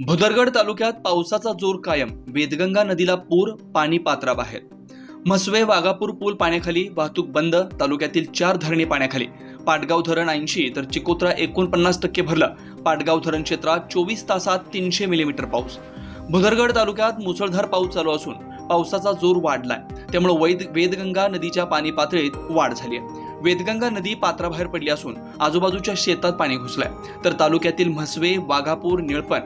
भुदरगड तालुक्यात पावसाचा जोर कायम. वेदगंगा नदीला पूर पाणी पात्राबाहेर म्हसवे वाघापूर पूल पाण्याखाली वाहतूक बंद तालुक्यातील चार धरणे पाण्याखाली. पाटगाव धरण ऐंशी तर चिकोत्रा एकोणपन्नास टक्के भरलं. पाटगाव धरण क्षेत्रात चोवीस तासात तीनशे मिलीमीटर पाऊस. भुदरगड तालुक्यात मुसळधार पाऊस चालू असून पावसाचा जोर वाढलाय. त्यामुळे वैद वेदगंगा नदीच्या पाणी पातळीत वाढ झाली आहे वेदगंगा नदी पात्राबाहेर पडली असून आजूबाजूच्या शेतात पाणी घुसलंय. तर तालुक्यातील म्हसवे वाघापूर निळपण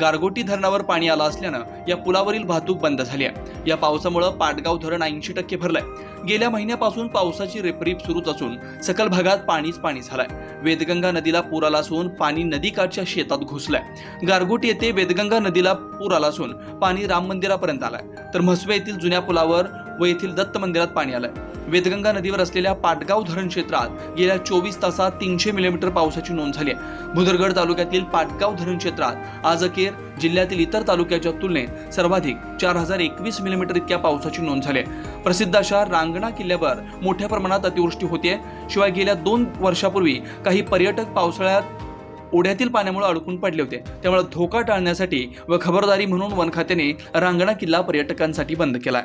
गारगोटी धरणावर पाणी आलं असल्यानं या पुलावरील वाहतूक बंद झाली आहे. या पावसामुळे पाटगाव धरण ऐंशी टक्के भरलंय. गेल्या महिन्यापासून पावसाची रेपरीप सुरूच असून सकल भागात पाणीच पाणी झालंय. वेदगंगा नदीला पूर आला असून पाणी नदीकाठच्या शेतात घुसलंय. गारगोटी येथे वेदगंगा नदीला पूर आला असून पाणी राम मंदिरापर्यंत आलाय. तर म्हसवे येथील जुन्या पुलावर व येथील दत्त मंदिरात पाणी आलंय. वेदगंगा नदीवर असलेल्या पाटगाव धरण क्षेत्रात गेल्या चोवीस तासात तीनशे मिलीमीटर पावसाची नोंद झाली आहे. भुदरगड तालुक्यातील पाटगाव धरण क्षेत्रात आज अखेर जिल्ह्यातील इतर तालुक्याच्या तुलनेत सर्वाधिक चार हजार एकवीस मिलीमीटर इतक्या पावसाची नोंद झाली आहे. प्रसिद्ध अशा रांगणा किल्ल्यावर मोठ्या प्रमाणात अतिवृष्टी होते शिवाय गेल्या दोन वर्षापूर्वी काही पर्यटक पावसाळ्यात ओढ्यातील पाण्यामुळे अडकून पडले होते. त्यामुळे धोका टाळण्यासाठी व खबरदारी म्हणून वनखात्याने रांगणा किल्ला पर्यटकांसाठी बंद केलाय